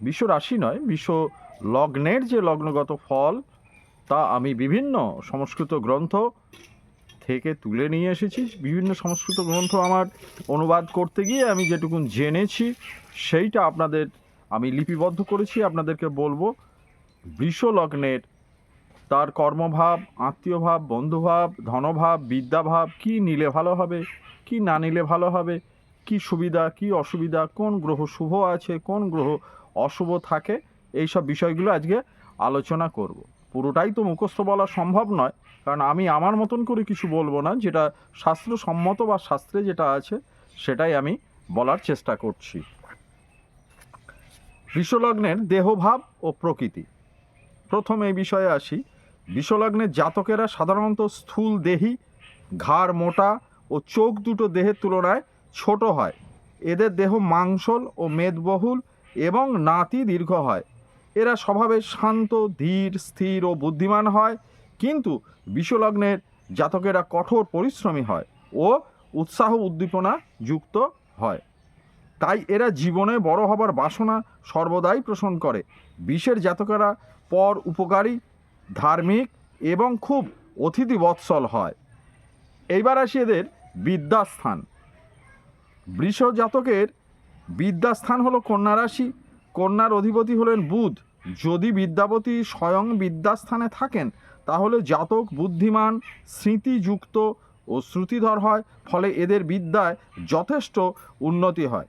বিশ্ব রাশি নয়, বিশ্ব লগ্নের যে লগ্নগত ফল, তা আমি বিভিন্ন সংস্কৃত গ্রন্থ থেকে তুলে নিয়ে এসেছি। বিভিন্ন সংস্কৃত গ্রন্থ আমার অনুবাদ করতে গিয়ে আমি যেটুকুন জেনেছি, সেইটা আপনাদের আমি লিপিবদ্ধ করেছি। আপনাদেরকে বলব, বৃষ লগ্নের তার কর্মভাব, আত্মীয়ভাব, বন্ধুভাব, ধনভাব, বিদ্যাভাব, কি নিলে ভালো হবে, কি না নিলে ভালো হবে কি সুবিধা, কি অসুবিধা, কোন গ্রহ শুভ আছে, কোন গ্রহ অশুভ থাকে এই সব বিষয়গুলো আজকে আলোচনা করব। পুরোটাই তো মুখস্থ বলা সম্ভব নয়, কারণ আমি আমার মতন করে কিছু বলব না, যেটা শাস্ত্রসম্মত বা শাস্ত্রে যেটা আছে, সেটাই আমি বলার চেষ্টা করছি। বিশ্বলগ্নের দেহভাব ও প্রকৃতি। প্রথম এই বিষয়ে আসি। বিশ্বলগ্নের জাতকেরা সাধারণত স্থূল দেহি, ঘাড় মোটা ও চোখ দুটো দেহের তুলনায় ছোট হয়। এদের দেহ মাংসল ও মেদবহুল এবং নাতি দীর্ঘ হয়। এরা স্বভাবে শান্ত, ধীর, স্থির ও বুদ্ধিমান হয়, কিন্তু বিশ্বলগ্নের জাতকেরা কঠোর পরিশ্রমী হয় ও উৎসাহ উদ্দীপনা যুক্ত হয়। তাই এরা জীবনে বড় হবার বাসনা সর্বদাই পোষণ করে। বিষের জাতকেরা পর উপকারী, ধার্মিক এবং খুব অতিথি বৎসল হয়। এইবার আসি এদের বিদ্যাস্থান। বৃষ জাতকের বিদ্যাস্থান হলো কন্যা রাশি। কন্যার অধিপতি হলেন বুধ। যদি বিদ্যাপতি স্বয়ং বিদ্যাস্থানে থাকেন, তাহলে জাতক বুদ্ধিমান, স্মৃতিযুক্ত ও শ্রুতিধর হয়, ফলে এদের বিদ্যায় যথেষ্ট উন্নতি হয়।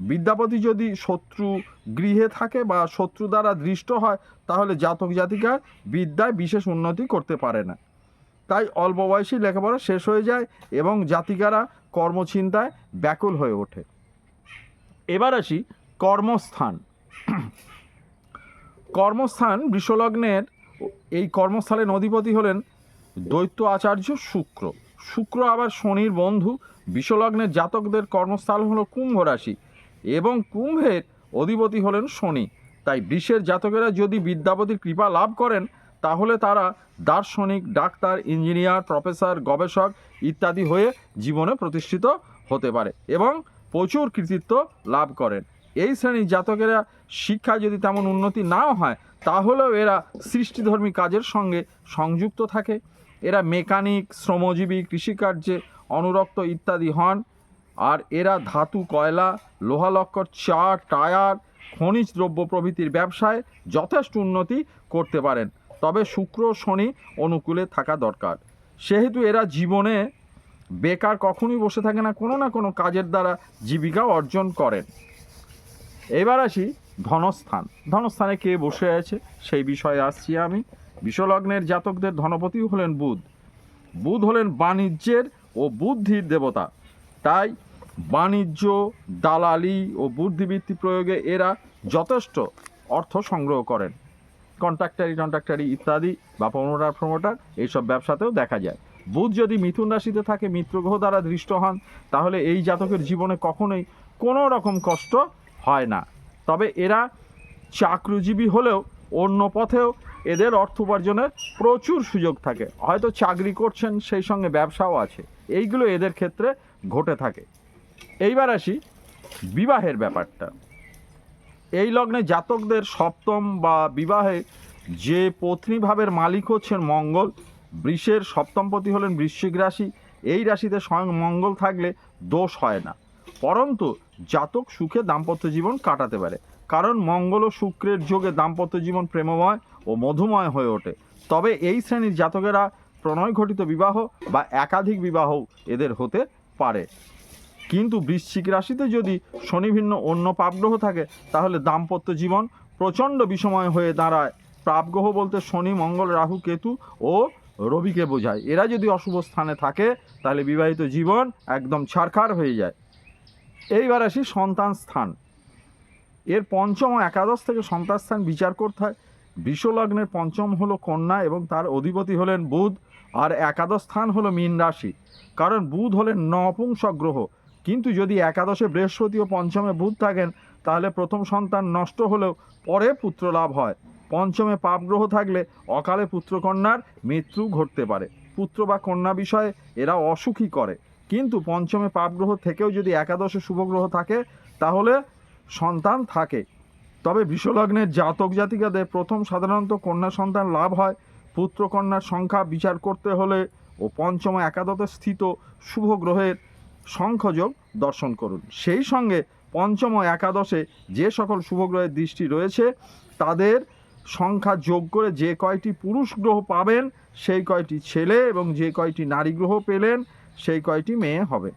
বিদ্যাপতি যদি শত্রু গৃহে থাকে বা শত্রু দ্বারা দৃষ্ট হয়, তাহলে জাতক জাতিকার বিদ্যায় বিশেষ উন্নতি করতে পারে না। তাই অল্প বয়সী লেখাপড়া শেষ হয়ে যায় এবং জাতিকারা কর্মচিন্তায় ব্যাকুল হয়ে ওঠে। এবার আসি কর্মস্থান। কর্মস্থান বিশ্বলগ্নের এই কর্মস্থলের অধিপতি হলেন দৈত্য আচার্য শুক্র। শুক্র আবার শনির বন্ধু। বিশ্বলগ্নের জাতকদের কর্মস্থল হলো কুম্ভ রাশি এবং কুম্ভের অধিপতি হলেন শনি। তাই বৃষের জাতকেরা যদি বিদ্যাপতির কৃপা লাভ করেন তাহলে তারা দার্শনিক, ডাক্তার, ইঞ্জিনিয়ার, প্রফেসর, গবেষক ইত্যাদি হয়ে জীবনে প্রতিষ্ঠিত হতে পারে এবং প্রচুর কৃতিত্ব লাভ করেন। এই শ্রেণির জাতকেরা শিক্ষা যদি তেমন উন্নতি নাও হয়, তাহলেও এরা সৃষ্টিধর্মী কাজের সঙ্গে সংযুক্ত থাকে। এরা মেকানিক, শ্রমজীবী, কৃষিকার্যে অনুরক্ত ইত্যাদি হন। আর এরা ধাতু, কয়লা লোহালক্কর চা, টায়ার, খনিজ দ্রব্য প্রভৃতির ব্যবসায় যথেষ্ট উন্নতি করতে পারেন। তবে শুক্র শনি অনুকূলে থাকা দরকার। সেহেতু এরা জীবনে বেকার কখনোই বসে থাকে না, কোনো না কোনো কাজের দ্বারা জীবিকা অর্জন করেন। এবার আসি ধনস্থান। ধনস্থানে কে বসে আছে সেই বিষয়ে আসছি আমি। বিশ্বলগ্নের জাতকদের ধনপতি হলেন বুধ। বুধ হলেন বাণিজ্যের ও বুদ্ধির দেবতা। তাই বাণিজ্য, দালালি ও বুদ্ধিবৃত্তি প্রয়োগে এরা যথেষ্ট অর্থ সংগ্রহ করেন। কন্ট্রাক্টারি টন্ট্রাক্টারি ইত্যাদি বা প্রমোটার প্রমোটার এইসব ব্যবসাতেও দেখা যায়। বুধ যদি মিথুন রাশিতে থাকে, মিত্র গ্রহ দ্বারা দৃষ্ট হন, তাহলে এই জাতকের জীবনে কখনোই কোনো রকম কষ্ট হয় না। তবে এরা চাকরিজীবী হলেও অন্য পথেও এদের অর্থ উপার্জনের প্রচুর সুযোগ থাকে। হয়তো চাকরি করছেন, সেই সঙ্গে ব্যবসাও আছে। এইগুলো এদের ক্ষেত্রে ঘটে থাকে। এইবার আসি বিবাহের ব্যাপারটা। এই লগ্নে জাতকদের সপ্তম বা বিবাহে যে পত্নীভাবের মালিক হচ্ছেন মঙ্গল, বৃষের সপ্তমপতি হলেন বৃশ্চিক রাশি। এই রাশিতে স্বয়ং মঙ্গল থাকলে দোষ হয় না। পরন্তু জাতক সুখে দাম্পত্য জীবন কাটাতে পারে। কারণ মঙ্গল ও শুক্রের যোগে দাম্পত্য জীবন প্রেমময় ও মধুময় হয়ে ওঠে। তবে এই শ্রেণির জাতকেরা প্রণয় ঘটিত বিবাহ বা একাধিক বিবাহ এদের হতে পারে। কিন্তু বৃশ্চিক রাশিতে যদি শনি ভিন্ন অন্য পাপগ্রহ থাকে, তাহলে দাম্পত্য জীবন প্রচণ্ড বিষময় হয়ে দাঁড়ায়। প্রাপগ্রহ বলতে শনি, মঙ্গল, রাহু, কেতু ও রবিকে বোঝায়। এরা যদি অশুভ স্থানে থাকে, তাহলে বিবাহিত জীবন একদম ছারখার হয়ে যায়। এইবার আসি সন্তান স্থান। এর পঞ্চম ও একাদশ থেকে সন্তান স্থান বিচার করতে হয়। বিশ্বলগ্নের পঞ্চম হলো কন্যা এবং তার অধিপতি হলেন বুধ। আর একাদশ স্থান হলো মীন রাশি। কারণ বুধ হলেন নপুংসক গ্রহ। কিন্তু যদি একাদশে বৃহস্পতি ও পঞ্চমে বুধ থাকেন, তাহলে প্রথম সন্তান নষ্ট হলেও পরে পুত্র লাভ হয়। পঞ্চমে পাপ গ্রহ থাকলে অকালে পুত্রকন্যার মৃত্যু ঘটতে পারে। পুত্র বা কন্যা বিষয়ে এরা অসুখী করে। কিন্তু পঞ্চমে পাপ গ্রহ থেকেও যদি একাদশে শুভ গ্রহ থাকে, তাহলে সন্তান থাকে। তবে বিশ্বলগ্নের জাতক জাতিকাদের প্রথম সাধারণত কন্যা সন্তান লাভ হয়। পুত্র কন্যার সংখ্যা বিচার করতে হলে ও পঞ্চম একাদশে স্থিত শুভ গ্রহের সংখ্যযোগ দর্শন করুন। সেই সঙ্গে পঞ্চম একাদশে যে সকল শুভ গ্রহের দৃষ্টি রয়েছে, তাদের সংখ্যা যোগ করে যে কয়টি পুরুষ গ্রহ পাবেন, সেই কয়টি ছেলে এবং যে কয়টি নারী গ্রহ পেলেন, সেই কয়টি মেয়ে হবে।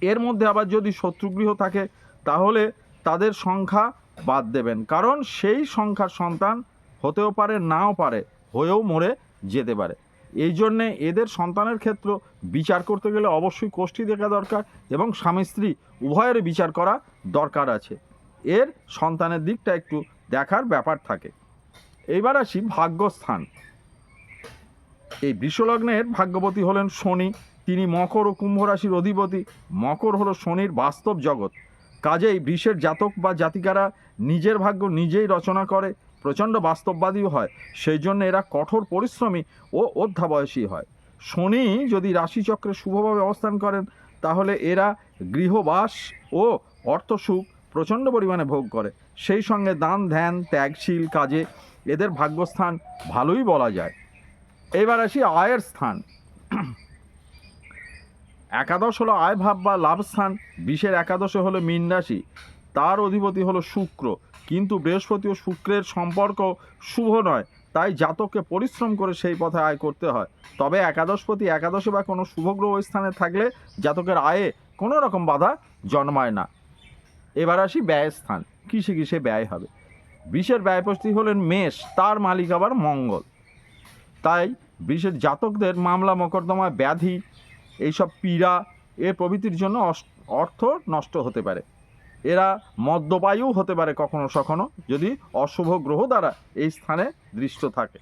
এর মধ্যে আবার যদি শত্রুগৃহ থাকে, তাহলে তাদের সংখ্যা বাদ দেবেন। কারণ সেই সংখ্যার সন্তান হতেও পারে, নাও পারে, হয়েও মরে যেতে পারে। এই জন্যে এদের সন্তানের ক্ষেত্র বিচার করতে গেলে অবশ্যই কোষ্ঠী দেখা দরকার এবং স্বামী স্ত্রী উভয়ের বিচার করা দরকার আছে। এর সন্তানের দিকটা একটু দেখার ব্যাপার থাকে। এইবার আসি ভাগ্যস্থান। এই বিশ্বলগ্নের ভাগ্যবতী হলেন শনি। তিনি মকর ও কুম্ভ রাশির অধিপতি। মকর হলো শনির বাস্তব জগৎ। কাজেই বৃষের জাতক বা জাতিকারা নিজের ভাগ্য নিজেই রচনা করে প্রচণ্ড বাস্তববাদীও হয়। সেই জন্য এরা কঠোর পরিশ্রমী ও অধ্যাবয়সী হয়। শনি যদি রাশিচক্রে শুভভাবে অবস্থান করেন, তাহলে এরা গৃহবাস ও অর্থসুখ প্রচণ্ড পরিমাণে ভোগ করে। সেই সঙ্গে দান, ধ্যান ত্যাগশীল কাজে এদের ভাগ্যস্থান ভালোই বলা যায়। এবার আসি আয়ের স্থান। একাদশ হলো আয় ভাব বা লাভ স্থান। বিশের একাদশে হলো মীন রাশি। তার অধিপতি হলো শুক্র। কিন্তু বৃহস্পতি ও শুক্রের সম্পর্ক শুভ নয়, তাই জাতককে পরিশ্রম করে সেই পথে আয় করতে হয়। তবে একাদশপতি একাদশে বা কোনো শুভগ্রহ স্থানে থাকলে জাতকের আয়ে কোনো রকম বাধা জন্মায় না। এবার আসি ব্যয় স্থান, কিসে কিসে ব্যয় হবে? বিশের ব্যয়পতি হলেন মেষ, তার মালিক আবার মঙ্গল। তাই বিশেষ জাতকদের মামলা, মকদ্দমা, ব্যাধি, এইসব পীড়া এ প্রভৃতির জন্য অর্থ নষ্ট হতে পারে। এরা মদ্যপায়ু হতে পারে কখনো সখনো যদি অশুভ গ্রহ দ্বারা এই স্থানে দৃষ্ট থাকে।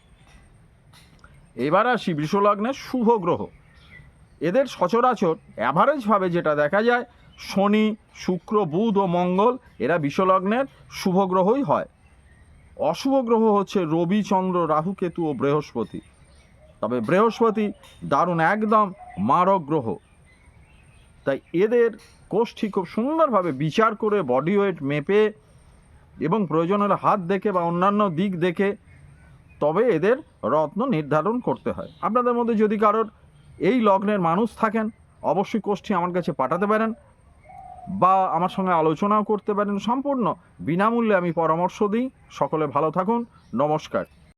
এবার আসি বৃষলগ্নের শুভ গ্রহ। এদের সচরাচর অ্যাভারেজভাবে যেটা দেখা যায়, শনি, শুক্র, বুধ ও মঙ্গল এরা বিশ্বলগ্নের শুভ গ্রহই হয়। অশুভ গ্রহ হচ্ছে রবি, চন্দ্র, রাহু, কেতু ও বৃহস্পতি। তবে বৃহস্পতি দারুণ একদম মারক গ্রহ। তাই এদের কোষ্ঠী খুব সুন্দরভাবে বিচার করে বডি ওয়েট মেপে এবং প্রয়োজনের হাত দেখে বা অন্যান্য দিক দেখে তবে এদের রত্ন নির্ধারণ করতে হয়। আপনাদের মধ্যে যদি কারোর এই লগ্নের মানুষ থাকেন, অবশ্যই কোষ্ঠী আমার কাছে পাঠাতে পারেন বা আমার সঙ্গে আলোচনাও করতে পারেন। সম্পূর্ণ বিনামূল্যে আমি পরামর্শ দিই। সকলে ভালো থাকুন। নমস্কার।